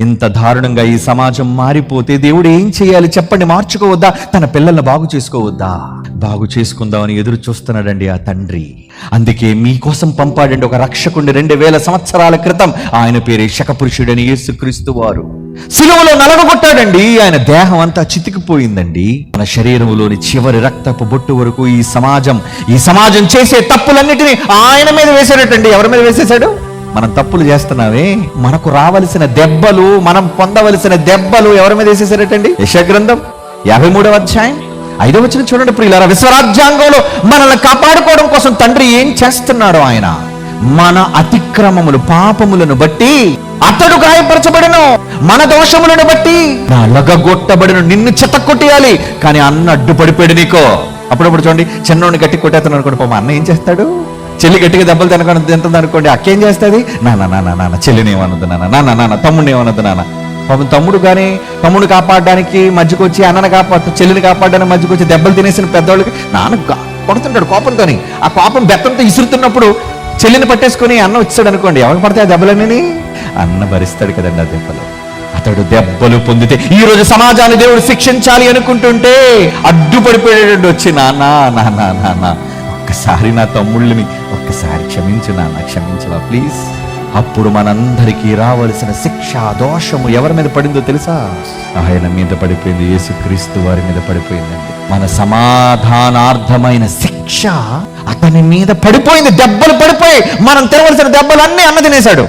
ఇంత దారుణంగా ఈ సమాజం మారిపోతే దేవుడు ఏం చేయాలి చెప్పండి మార్చుకోవద్దా? తన పిల్లల్ని బాగు చేసుకోవద్దా? బాగు చేసుకుందామని ఎదురు చూస్తున్నాడండి ఆ తండ్రి. అందుకే మీకోసం పంపాడండి ఒక రక్షకుడిని రెండు వేల సంవత్సరాల క్రితం. ఆయన పేరే శకపురుషుడని యేసుక్రీస్తు వారు. సిలువలో నలగొట్టాడండి. ఆయన దేహం అంతా చితికిపోయిందండి. మన శరీరంలోని చివరి రక్తపు బొట్టు వరకు ఈ సమాజం ఈ సమాజం చేసే తప్పులన్నిటినీ ఆయన మీద వేసాడటండి ఎవరి మీద వేసేశాడు? మనం తప్పులు చేస్తున్నామే మనకు రావలసిన దెబ్బలు మనం పొందవలసిన దెబ్బలు ఎవరి మీద వేసేసారటండి యశగ్రంథం యాభై మూడవ అధ్యాయం ఐదవ వచ్చిన చూడండి ప్రియులారా. విశ్వరాజ్యాంగంలో మనల్ని కాపాడుకోవడం కోసం తండ్రి ఏం చేస్తున్నాడు ఆయన? మన అతిక్రమములు పాపములను బట్టి అతడు గాయపరచబడను. మన దోషములను బట్టి నలగగొట్టబడిన నిన్ను చెత్తకొట్టేయాలి కానీ అన్న అడ్డుపడిపోయాడు నీకో. అప్పుడప్పుడు చూడండి చిన్నోడిని గట్టి కొట్టేస్తున్నాడు అనుకోండి మా అన్న ఏం చేస్తాడు? చెల్లి గట్టిగా దెబ్బలు తినకుండా తింటుంది అనుకోండి అక్కేం చేస్తుంది? నాన్న నాన్న నాన్న చెల్లిని ఏమన్నది నాన్న నాన్న నాన్న తమ్ముడిని ఏమన్నది నాన్న. పాపం తమ్ముడు కానీ తమ్ముడు కాపాడడానికి మధ్యకొచ్చి అన్నను కాపాడు చెల్లిని కాపాడడానికి మధ్యకొచ్చి దెబ్బలు తినేసిన పెద్దవాళ్ళకి నాన్న కొడుతుంటాడు కోపంతోని. ఆ కోపం బెత్తంతో ఇసురుతున్నప్పుడు చెల్లిని పట్టేసుకొని అన్న వచ్చాడు అనుకోండి ఎవరికి పడితే ఆ దెబ్బలన్నీ అన్న భరిస్తాడు కదండి ఆ దెబ్బలు. అతడు దెబ్బలు పొందితే ఈ రోజు సమాజాన్ని దేవుడు శిక్షించాలి అనుకుంటుంటే అడ్డుపడిపోయాడు వచ్చి నాన్న నాన్న నాన్న ఒక్కసారి నా తమ్ముళ్ళని ఒక్కసారి క్షమించు నాన్న క్షమించవా ప్లీజ్ అప్పుడు మనందరికీ రావలసిన శిక్ష దోషము ఎవరి మీద పడిందో తెలుసా? ఆయన మీద పడిపోయింది యేసుక్రీస్తు వారి మీద పడిపోయిందండి. మన సమాధానార్థమైన శిక్ష అతని మీద పడిపోయింది దెబ్బలు పడిపోయి మనం తినవలసిన దెబ్బలు అన్నీ అన్న తినేశాడు.